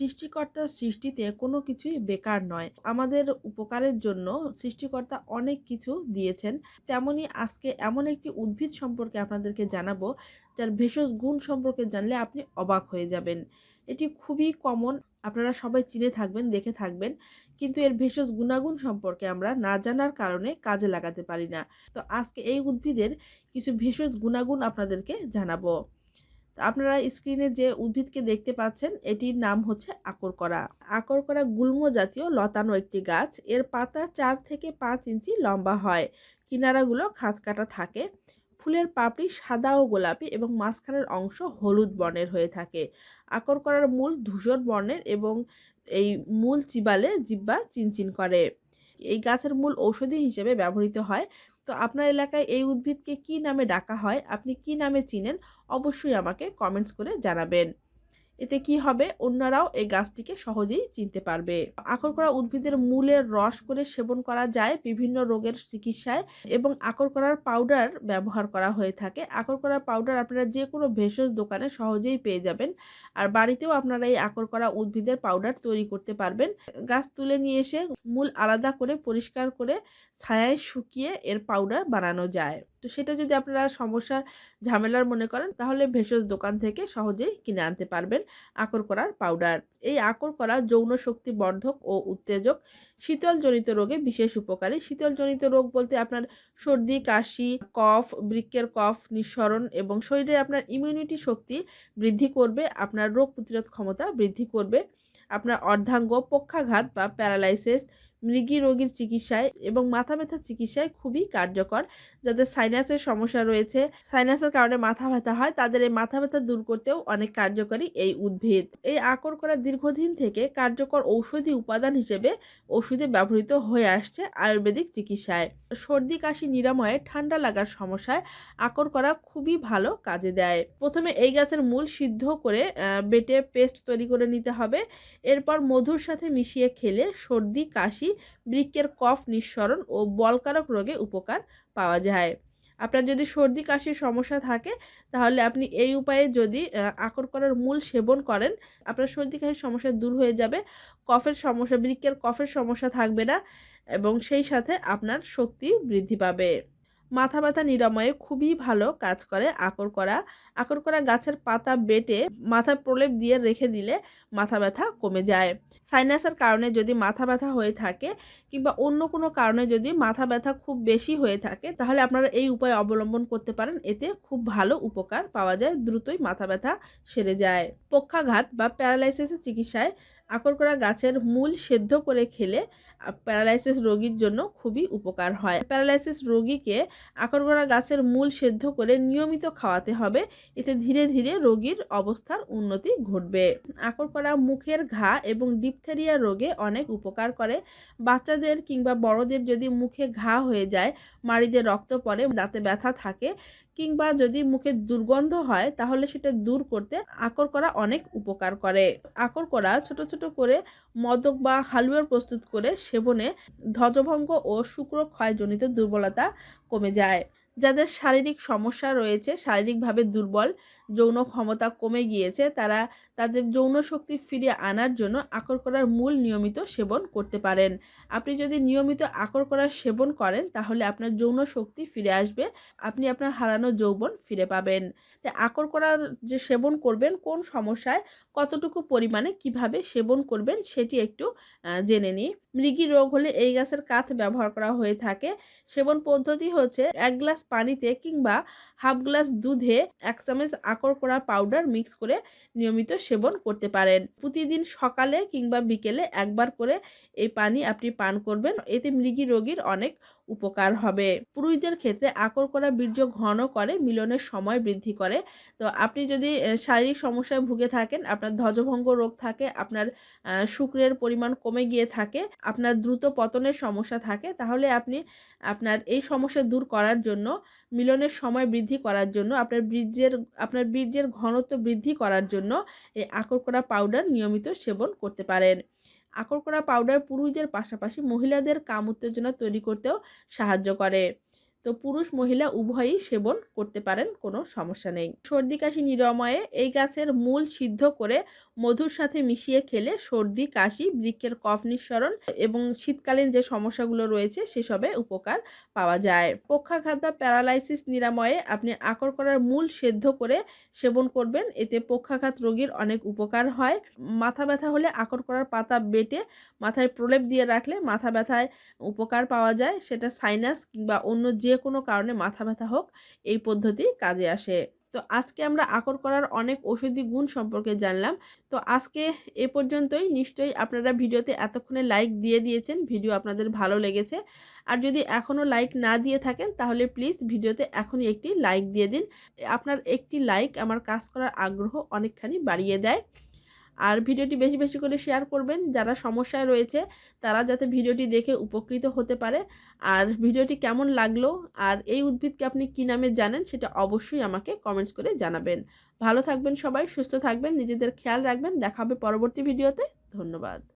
সৃষ্টিকর্তার সৃষ্টিতে কোনো কিছুই বেকার নয়। আমাদের উপকারের জন্য সৃষ্টিকর্তা অনেক কিছু দিয়েছেন। তেমনি আজকে এমন একটি উদ্ভিদ সম্পর্কে আপনাদেরকে জানাব, যার ভেষজ গুণ সম্পর্কে জানলে আপনি অবাক হয়ে যাবেন। এটি খুবই কমন আপনারা সবাই চিনে থাকবেন, দেখে থাকবেন। কিন্তু এর ভেষজ গুণাগুণ সম্পর্কে আমরা না জানার কারণে কাজে লাগাতে পারি না। তো আজকে এই উদ্ভিদের কিছু ভেষজ গুণাগুণ আপনাদেরকে জানাব। আপনারা স্ক্রিনে যে উদ্ভিদকে দেখতে পাচ্ছেন, এটির নাম হচ্ছে আকর করা আকর করা গুল্ম জাতীয় লতানো একটি গাছ। এর পাতা চার থেকে পাঁচ ইঞ্চি লম্বা হয়। কিনারাগুলো খাঁজ কাটা থাকে। ফুলের পাপড়ি সাদা ও গোলাপি এবং মাঝখানের অংশ হলুদ বর্ণের হয়ে থাকে। আকর করার মূল ধূসর বর্ণের এবং এই মূল চিবালে জিব্বা চিনচিন করে। এই গাছের মূল ঔষধি হিসেবে ব্যবহৃত হয়। তো আপনার এলাকায় এই উদ্ভিদকে কি নামে ডাকা হয়? আপনি কি নামে চিনেন? অবশ্যই আমাকে কমেন্টস করে জানাবেন। এতে কি হবে? অন্যরাও এই গাছটিকে সহজেই চিনতে পারবে। আকর করা উদ্ভিদের মূলের রস করে সেবন করা যায় বিভিন্ন রোগের চিকিৎসায় এবং আকর করার পাউডার ব্যবহার করা হয়ে থাকে। আকর করার পাউডার আপনারা যে কোনো ভেষজ দোকানে সহজেই পেয়ে যাবেন। আর বাড়িতেও আপনারা এই আকর করা উদ্ভিদের পাউডার তৈরি করতে পারবেন। গাছ তুলে নিয়ে এসে মূল আলাদা করে পরিষ্কার করে ছায়ায় শুকিয়ে এর পাউডার বানানো যায়। তো সেটা যদি আপনারা সমস্যার ঝামেলার মনে করেন, তাহলে ভেষজ দোকান থেকে সহজেই কিনে আনতে পারবেন আকর করার পাউডার। এই আকর করা যৌন শক্তি বর্ধক ও উত্তেজক শীতলজনিত রোগে বিশেষ উপকারী। শীতলজনিত রোগ বলতে আপনার সর্দি, কাশি, কফ, বৃক্কের কফ, নিঃসরণ এবং শরীরে আপনার ইমিউনিটি শক্তি বৃদ্ধি করবে, আপনার রোগ প্রতিরোধ ক্ষমতা বৃদ্ধি করবে, আপনার অর্ধাঙ্গ পক্ষাঘাত বা প্যারালাইসিস মৃগী রোগীর চিকিৎসায় এবং মাথা ব্যথার চিকিৎসায় খুবই কার্যকর। যাদের সাইনাসের সমস্যা রয়েছে সাইনাসের কারণে মাথা ব্যথা হয়, তাদের এই মাথা ব্যথা দূর করতেও অনেক কার্যকরী এই উদ্ভিদ। এই আকর করা দীর্ঘদিন থেকে কার্যকর ঔষধি উপাদান হিসেবে ওষুধে ব্যবহৃত হয়ে আসছে আয়ুর্বেদিক চিকিৎসায়। সর্দি, কাশি, নিরাময়ে, ঠান্ডা লাগার সমস্যায় আকর করা খুবই ভালো কাজে দেয়। প্রথমে এই গাছের মূল সিদ্ধ করে বেটে পেস্ট তৈরি করে নিতে হবে। এরপর মধুর সাথে মিশিয়ে খেলে সর্দি, কাশি বৃক্কের কফ নিঃসরণ ও বলকারক রোগে উপকার পাওয়া যায়। আপনার যদি সর্দি, কাশির সমস্যা থাকে, তাহলে আপনি এই উপায়ে যদি আকর করার মূল সেবন করেন, আপনার সর্দি, কাশির সমস্যা দূর হয়ে যাবে, কফের সমস্যা বৃক্কের কফের সমস্যা থাকবে না এবং সেই সাথে আপনার শক্তি বৃদ্ধি পাবে। মাথা ব্যথা নিরাময়ে খুবই ভালো কাজ করে আকর করা। আকর করা গাছের পাতা বেটে মাথার প্রলেপ দিয়ে রেখে দিলে মাথা ব্যথা কমে যায়। সাইনাসের কারণে যদি মাথা ব্যথা হয়ে থাকে কিংবা অন্য কোনো কারণে যদি মাথা ব্যথা খুব বেশি হয়ে থাকে, তাহলে আপনারা এই উপায় অবলম্বন করতে পারেন। এতে খুব ভালো উপকার পাওয়া যায়, দ্রুতই মাথা ব্যথা সেরে যায়। পক্ষাঘাত বা প্যারালাইসিসের চিকিৎসায় আকর করা গাছের মূল সেদ্ধ করে খেলে প্যারালাইসিস রোগীর জন্য খুবই উপকার হয়। প্যারালাইসিস রোগীকে আকর করা গাছের মূল সেদ্ধ করে নিয়মিত খাওয়াতে হবে। এতে ধীরে ধীরে রোগীর অবস্থার উন্নতি ঘটবে। আকর করা মুখের ঘা এবং ডিপথেরিয়া রোগে অনেক উপকার করে। বাচ্চাদের কিংবা বড়দের যদি মুখে ঘা হয়ে যায় মাড়িতে রক্ত পড়ে, দাঁতে ব্যথা থাকে কিংবা যদি মুখে দুর্গন্ধ হয়, তাহলে সেটা দূর করতে আকর করা অনেক উপকার করে। আকর করা ছোট ছোট করে মদক বা হালুয়ার প্রস্তুত করে সেবনে ধ্বজভঙ্গ ও শুক্র ক্ষয়জনিত দুর্বলতা কমে যায়। যাদের শারীরিক সমস্যা রয়েছে, শারীরিকভাবে দুর্বল, যৌন ক্ষমতা কমে গিয়েছে, তারা তাদের যৌন শক্তি ফিরিয়ে আনার জন্য আকর করার মূল নিয়মিত সেবন করতে পারেন। আপনি যদি নিয়মিত আকর করার সেবন করেন, তাহলে আপনার যৌন শক্তি ফিরে আসবে, আপনি আপনার হারানো যৌবন ফিরে পাবেন। তাই আকর করার যে সেবন করবেন, কোন সমস্যায়, কতটুকু পরিমাণে কীভাবে সেবন করবেন, সেটি একটু জেনে নিই মৃগী রোগ হলে এই গাছের কাঠ ব্যবহার করা হয়ে থাকে। সেবন পদ্ধতি হচ্ছে এক গ্লাস পানিতে কিংবা হাফ গ্লাস দুধে এক চামচ আকর করা পাউডার মিক্স করে নিয়মিত সেবন করতে পারেন। প্রতিদিন সকালে কিংবা বিকেলে একবার করে এই পানি আপনি পান করবেন। এতে মৃগী রোগীর অনেক উপকার হবে। পুরুষদের ক্ষেত্রে আকর করা বীর্য ঘন করে, মিলনের সময় বৃদ্ধি করে। তো আপনি যদি শারীরিক সমস্যায় ভুগে থাকেন, আপনার ধ্বজভঙ্গ রোগ থাকে, আপনার শুক্রের পরিমাণ কমে গিয়ে থাকে আপনার দ্রুত পতনের সমস্যা থাকে, তাহলে আপনি আপনার এই সমস্যা দূর করার জন্য, মিলনের সময় বৃদ্ধি করার জন্য, আপনার বীর্যের আপনার বীর্যের ঘনত্ব বৃদ্ধি করার জন্য এই আকরকড়া পাউডার নিয়মিত সেবন করতে পারেন। আকরকড়া পাউডার পুরুষদের পাশাপাশি মহিলাদের কাম উত্তেজনা তৈরি করতেও সাহায্য করে। তো পুরুষ মহিলা উভয়ই সেবন করতে পারেন, কোনো সমস্যা নেই। সর্দি, কাশি, নিরাময়ে এই গাছের মূল সিদ্ধ করে মধুর সাথে মিশিয়ে খেলে সর্দি, কাশি বৃক্ষের কফ নিঃসরণ এবং শীতকালীন যে সমস্যাগুলো রয়েছে সেসবে উপকার পাওয়া যায়। পক্ষাঘাত বা প্যারালাইসিস নিরাময়ে আপনি আকর করার মূল সেদ্ধ করে সেবন করবেন। এতে পক্ষাঘাত রোগীর অনেক উপকার হয়। মাথা ব্যথা হলে আকর করার পাতা বেটে মাথায় প্রলেপ দিয়ে রাখলে মাথা ব্যথায় উপকার পাওয়া যায়। সেটা সাইনাস কিংবা অন্য যে কোনো কারণে মাথা ব্যথা হোক, এই পদ্ধতি কাজে আসে। তো আজকে আমরা আকর করার অনেক ওষুধি গুণ সম্পর্কে জানলাম। তো আজকে এ পর্যন্তই। নিশ্চয়ই আপনারা ভিডিওতে এতক্ষণে লাইক দিয়ে দিয়েছেন। ভিডিও আপনাদের ভালো লেগেছে। আর যদি এখনও লাইক না দিয়ে থাকেন, তাহলে প্লিজ ভিডিওতে এখনই একটি লাইক দিয়ে দিন। আপনার একটি লাইক আমার কাজ করার আগ্রহ অনেকখানি বাড়িয়ে দেয়। আর ভিডিওটি বেশি বেশি করে শেয়ার করবেন। যারা সমস্যায় রয়েছে, তারা যাতে ভিডিওটি দেখে উপকৃত হতে পারে। আর ভিডিওটি কেমন লাগল আর এই উদ্ভিদকে আপনি কী নামে জানেন, সেটা অবশ্যই আমাকে কমেন্টস করে জানাবেন। ভালো থাকবেন সবাই, সুস্থ থাকবেন, নিজেদের খেয়াল রাখবেন। দেখা হবে পরবর্তী ভিডিওতে। ধন্যবাদ।